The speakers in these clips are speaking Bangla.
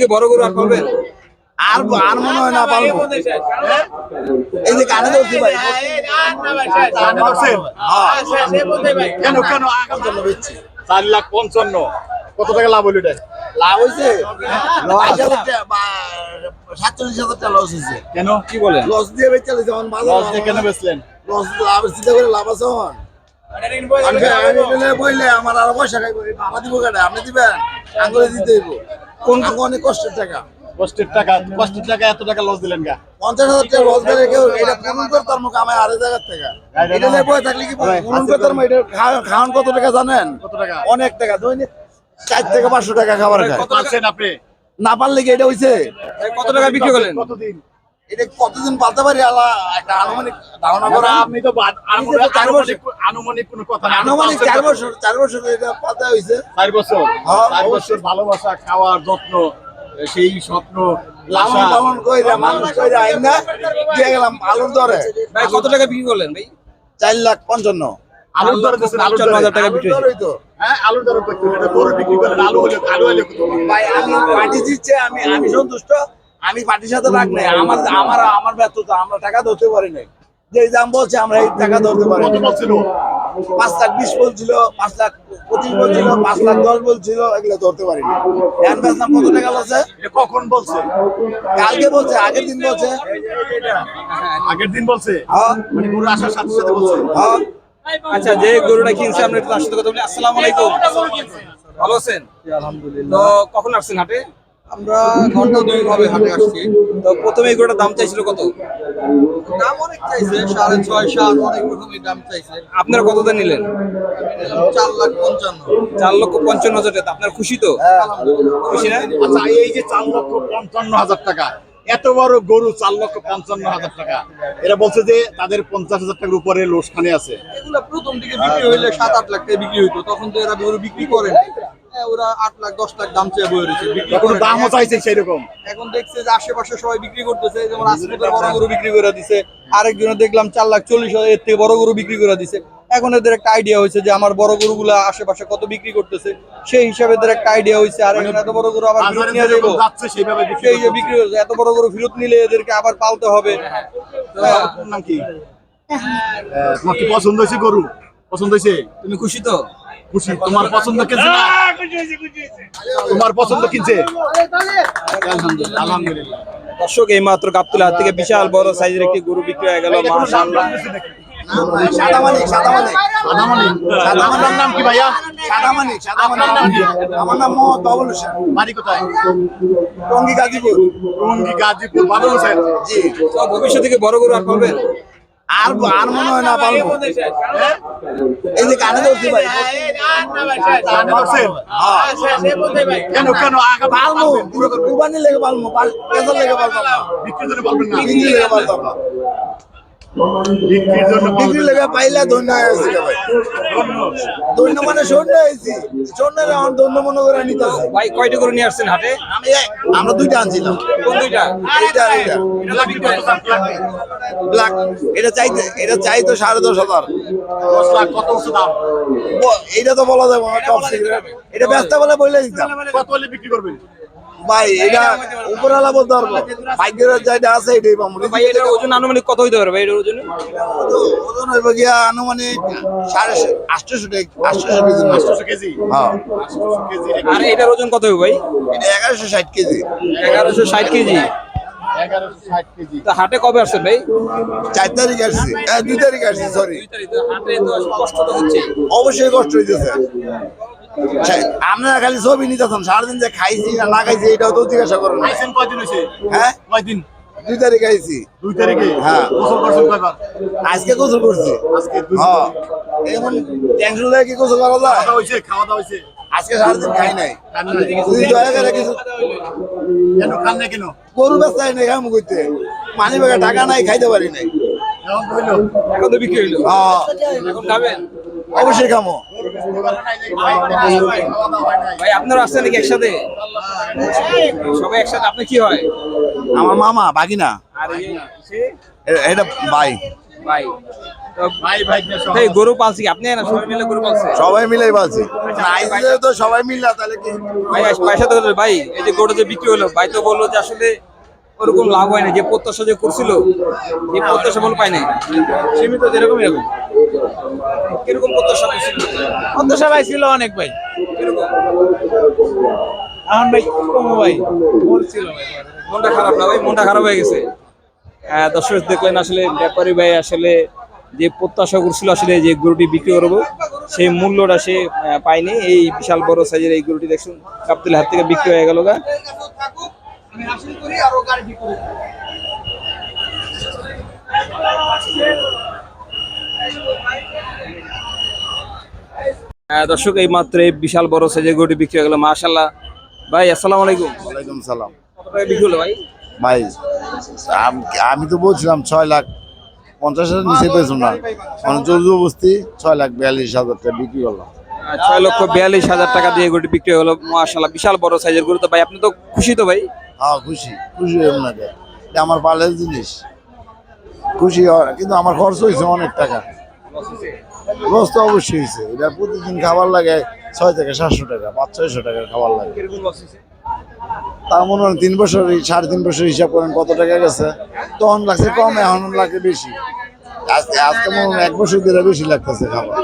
থেকে বড় গরু আর পাবেন আর আর মনে হয় না পারব এই যে কানে ধরছি ভাই কানে ধরছেন? কেন কেন আগাম জন্য বেচছি চার লাখ পঞ্চান্ন কত টাকা লাভ হলো এটা লাভ হয়েছে সাতচল্লিশ হাজার টাকা লস হয়েছে কেন কি বলেন লস দিয়ে বেচে আমার বাজার লস দিয়ে কেন বেচলেন লস লাভ চিন্তা করে লাভ আছে আমার আমি আমি বলে বললে আমার আরও পয়সা খাইব আমার দিব কেন আপনি দিবেন আঙ্গুলে দিতে হইব কোন অনেক কষ্টের টাকা? কষ্টের টাকা কষ্টের টাকা এত টাকা লস দিলেন গা। পঞ্চাশ হাজার টাকা লস করে কেউ এটা পূরণ করতাম মুখ আমার আড়াই হাজার টাকা। এটা নিয়ে বয়ে থাকলে কি পূরণ করতাম এটা খাওয়ান কত টাকা জানেন? কত টাকা? অনেক টাকা দৈনিক চার থেকে পাঁচশো টাকা খাবার খায়। কত আপনি? না পারলে কি এটা হয়েছে কত টাকা বিক্রি করলেন? কতদিন? এটা কতদিন পালতে পারি? আল্লাহ একটা আনুমানিক ধারণা করা আপনি তো আমি তো চার বছর- আনুমানিক আনুমানিক কোনো কথা না। আনুমানিক চার বছর চার বছর এটা পালতে হয়েছে। চার বছর। হ্যাঁ, চার বছর ভালোবাসা খাওয়ার যত্ন সেই স্বপ্ন লালন পালন কইরা মানুষ কইরা আইনা দিয়ে গেলাম আলুর দরে। ভাই কত টাকা বিক্রি করলেন ভাই? চার লাখ পঞ্চান্ন। আলুর দরে আলুর হাজার টাকা আলুর বিক্রি হয়েছে। হ্যাঁ আলুর দরে এটা গরু বিক্রি করেন আলু হলে আলু হলে ভাই আমি পার্টি দিচ্ছে আমি আমি সন্তুষ্ট। আমি পার্টির সাথে রাখ নাই আমার আমার আমার ব্যর্থতা আমরা টাকা ধরতে পারি নাই। যে দাম বলছে আমরা এই টাকা ধরতে পারি পাঁচ লাখ বিশ বলছিল পাঁচ লাখ পঁচিশ বলছিল পাঁচ লাখ দশ বলছিল এগুলো ধরতে পারি কত টাকা বলছে? কখন বলছে? কালকে বলছে আগের দিন বলছে। আগের দিন বলছে? হ্যাঁ। মানে গরু আসার সাথে সাথে বলছে। হ্যাঁ আচ্ছা যে গরুটা কিনছে আপনি একটু তার সাথে কথা বলি। আসসালামু আলাইকুম। ভালো আছেন? তো কখন আসছেন হাটে? আমরা ঘণ্টা দুই হবে হাটে আসছি। তো প্রথমে এই দাম চাইছিল কত? দাম অনেক চাইছে সাড়ে ছয় সাত অনেক রকমই দাম চাইছে। আপনারা কত দাম নিলেন? চার লাখ পঞ্চান্ন। চার লক্ষ পঞ্চান্ন হাজার টাকা। আপনার খুশি তো? খুশি না? আচ্ছা এই যে চার লক্ষ পঞ্চান্ন হাজার টাকা এত বড় গরু চার লক্ষ পঞ্চান্ন হাজার টাকা। এরা বলছে যে তাদের পঞ্চাশ হাজার টাকার উপরে লোসখানে আছে। এগুলো প্রথম দিকে বিক্রি হইলে সাত আট লাখ টাকা বিক্রি হইতো তখন তো এরা গরু বিক্রি করে হ্যাঁ, ওরা আট লাখ দশ লাখ দাম চেয়ে বয়ে রয়েছে এখন দামও চাইছে সেরকম এখন দেখছে যে আশেপাশে সবাই বিক্রি করতেছে যেমন বড় গরু বিক্রি করে দিছে আরেকজনে দেখলাম চার লাখ চল্লিশ হাজার এর থেকে বড় গরু বিক্রি করে দিছে। এখন এদের একটা আইডিয়া হয়েছে যে আমার বড় গরুগুলা আশেপাশে কত বিক্রি করতেছে সেই হিসাবে এদের একটা আইডিয়া হয়েছে। আর এখানে এত বড় গরু আবার ফেরত নিয়ে যাব সেই যে বিক্রি হয়েছে এত বড় গরু ফেরত নিলে এদেরকে আবার পালতে হবে। তো আপনার নাম কি? তোমার কি পছন্দ হয়েছে গরু? পছন্দ হয়েছে? তুমি খুশি তো? খুশি। তোমার পছন্দ কিনছে তোমার পছন্দ কিনছে? আলহামদুলিল্লাহ। আলহামদুলিল্লাহ। দর্শক এই মাত্র গাবতুলা হাত থেকে বিশাল বড় সাইজের একটি গরু বিক্রি হয়ে গেল মাশাআল্লাহ। সাদা মানিক সাদা মানিক নাম কি ভাইয়া সাদা মানিক সাদা আপনার নাম কি? আমার নাম মোহাম্মদ বাবুল হোসেন বাড়ি কোথায় টঙ্গী গাজীপুর টঙ্গী গাজীপুর বাবু হোসেন জি ভবিষ্যৎ থেকে বড় গরু আর পাবেন আর আর মনে হয় না পারব এই যে কানে ধরছি ভাই কানে ধরছেন? কেন কেন আগাম পালমু কুরবানি লেগে পালমু পেশার লেগে পালতাম না বিক্রির জন্য না বিক্রি লেগে পালতাম না বিক্রির জন্য বিক্রি লেগে পাইলে ধন্য হয়েছি ভাই। ধন্য মানে সৈন্য হয়েছি। সৈন্যের এখন ধন্য মনে করে নিতেছে। ভাই কয়টা গরু নিয়ে আসছেন হাটে আমি আমরা দুইটা আনছিলাম। কোন দুইটা? এইটা এইটা। এটা। ব্ল্যাক চাইতে এটা সাড়ে দশ হাজার। দশ লাখ কত দাম? এইটা তো বলা যাবে টপ এটা ব্যস্ত বলে বলে দিতাম। কত বিক্রি করবেন? ভাই এটা উপরওয়ালা বলতে পারব। ভাগ্যের যেটা আছে এটাই পাবো। ভাই এটার ওজন আনুমানিক কত হইতে পারে ভাই এটার ওজন? ওজন- হইব গিয়া আনুমানিক সাড়ে আটশোশো আটশোশো কেজি। আটশোশো কেজি? হ্যাঁ। আর এটার ওজন কত হবে ভাই? এটা এগারোশো ষাট কেজি। এগারোশো ষাট কেজি? হাটে কবে আসছেন ভাই? চার তারিখ আসছি। দুই তারিখ আসছি সরি হাটে তো কষ্ট তো হচ্ছে অবশ্যই কষ্ট হইতেছে। আপনারা খালি ছবি নিতেছেন সারাদিন যে খাইছি না না খাইছি এটাও তো জিজ্ঞাসা করেন না। কয়দিন হয়েছে হ্যাঁ? কয়দিন? দুই তারিখ আইছি। দুই তারিখে? হ্যাঁ। গোসল করছেন কয়বার? আজকে গোসল করছি। আজকে দুই হ্যাঁ। এমন টেনশন লাগে কি গোসল করা যায়? খাওয়া দাওয়া খাওয়া দাওয়া হয়েছে আজকে সারাদিন খাই নাই। খান দুই দয়া করে কিছু কেন খান না কেন? গরু বেচাই নাই কাম করতে। মানি ব্যাগে টাকা নাই খাইতে পারি নাই। এখন এখন তো বিক্রি হইল। হ্যাঁ। এখন খাবেন? অবশ্যই খামো। ভাই আপনারা আসছেন নাকি একসাথে? সবাই একসাথে আপনি কি হয়? আমার মামা বাগিনা। এটা ভাই। ভাই। তো ভাই ভাই এই গরু পালছি আপনি না সবাই মিলে গরু পালছে? সবাই মিলে পাচ্ছি তো সবাই মিলে তাহলে কি? ভাই পয়সা তো ভাই এই যে গরু যে বিক্রি হলো ভাই তো বলল যে আসলে ওরকম লাভ হয় না যে প্রত্যাশা যে করছিল এই প্রত্যাশা বল পায় নাই। সীমিত যেরকম এরকম কীরকম প্রত্যাশা অন্তঃসা ভাই ছিল অনেক ভাই। কীরকম? এখন ভাই কম ভাই। ছিল ভাই মনটা খারাপ না ভাই? মনটা খারাপ হয়ে গেছে? আহ, দর্শক দেখলেন আসলে ব্যাপারী ভাই আসলে যে প্রত্যাশা করছিল আসলে যে গরুটি বিক্রি করব সেই মূল্যটা সে পায়নি। এই বিশাল বড় সাইজের এই গরুটি দেখুন কাপ্তিল হাত থেকে বিক্রি হয়ে গেল গা। আমি দর্শক এই মাত্র এই বিশাল বড় সাইজের গরুটি বিক্রি হয়ে গেল মাশাল্লাহ ভাই আসসালামু আলাইকুম। ওয়ালাইকুম সালাম। কত টাকা বিক্রি হলো ভাই? ভাই আম- তো বলছিলাম ছয় লাখ পঞ্চাশ হাজার নিচে পেয়েছ না। মানে জোর জবস্তি ছয় লাখ বিয়াল্লিশ হাজার টাকা বিক্রি করলাম আহ, ছয় লক্ষ বিয়াল্লিশ হাজার টাকা দিয়ে গরুটি বিক্রি হলো মাশাল্লাহ বিশাল বড় সাইজের গরু তো ভাই আপনি তো খুশি তো ভাই? হ্যাঁ খুশি। খুশি এটা আমার পালের জিনিস। খুশি হয়- কিন্তু আমার খরচ হয়েছে অনেক টাকা। লস তো অবশ্যই হয়েছে। এটা প্রতিদিন খাবার লাগে ছয় থেকে সাতশো টাকা, পাঁচ ছয়শো টাকার খাবার লাগে। তা মনে হয় তিন বছর সাড়ে তিন বছর হিসাব করেন কত টাকা গেছে। তখন লাগছে কম, এখন লাগে বেশি। আজকে আজকে মনে হয় এক বছর ধরে বেশি লাগতেছে খাবার।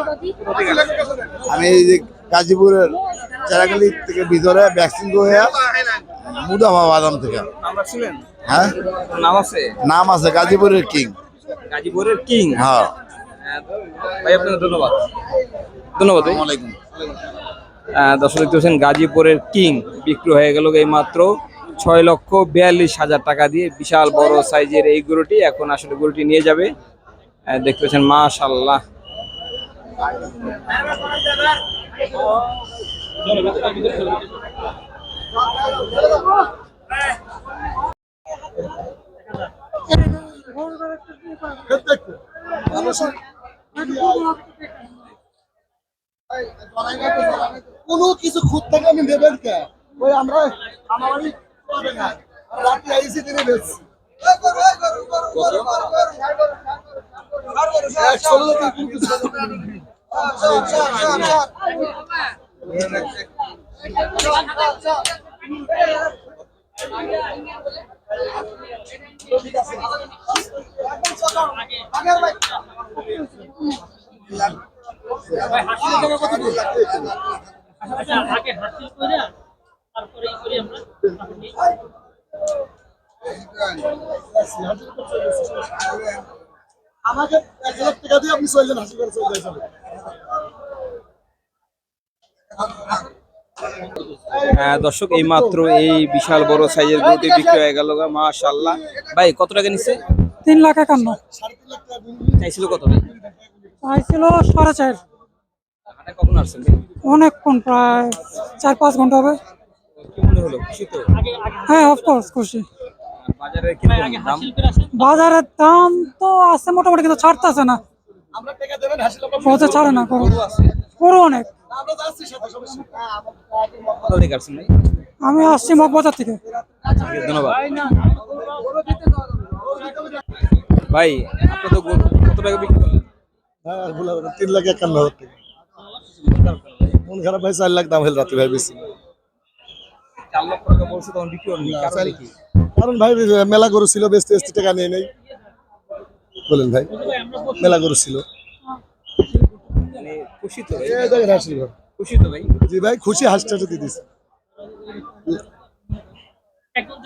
আমি এই যে গাজীপুরের চেরাগালি থেকে ভিতরে ভ্যাকসিন হয়ে থেকে। নাম রাখছিলেন? হ্যাঁ? নাম আছে? নাম আছে গাজীপুরের কিং। গাজীপুরের কিং? হ্যাঁ। ভাই আপনাকে ধন্যবাদ। ধন্যবাদ ভাই। দর্শক দেখতে পাচ্ছেন গাজীপুরের কিং বিক্রি হয়ে গেল এই মাত্র ছয় লক্ষ বিয়াল্লিশ হাজার টাকা দিয়ে বিশাল বড় সাইজের এই গরুটি। এখন আসলে গরুটি নিয়ে যাবে। দেখতে পাচ্ছেন মাশাল্লাহ কোনো কিছু খুদ থেকে আমি নেবেন কে? ওই আমরা আমার বাড়ি পাবে না। রাত্রি আইসি দিনে বেশ আমাকে এক টাকা দিয়ে আপনি চলে যান হাসি করে চলে আহ, দর্শক এই মাত্র এই বিশাল বড় সাইজের গরুটি বিক্রি হয়ে গেল মাশাল্লাহ ভাই কত টাকা নিচ্ছে তিন লাখ একান্ন। চাইছিল কত ভাই? চাইছিল সাড়ে চার। কখন আসছেন অনেকক্ষণ প্রায় চার পাঁচ ঘণ্টা হবে। হ্যাঁ অফকোর্স খুশি। বাজারের দাম? তো আছে মোটামুটি কিন্তু ছাড়তেছে না। ছাড়ে না করো অনেক। আমি আসছি মগবাজার থেকে। ধন্যবাদ। ভাই আপনার তো গরু কত টাকা বিক্রি করলেন? তিন লাখ একান্ন হাজার টাকা। মন খারাপ ভাই চার লাখ দাম হল রাতে ভাই বেশি। চার লক্ষ টাকা বলছে তখন বিক্রি হয়নি। কারণ কি? কারণ ভাই মেলা গরু ছিল বেশি বেশি টাকা নিয়ে নেই। বলেন ভাই মেলা গরু ছিল। খুশি তো। খুশি তো ভাই? জি ভাই খুশি হাসটা দিয়ে এখন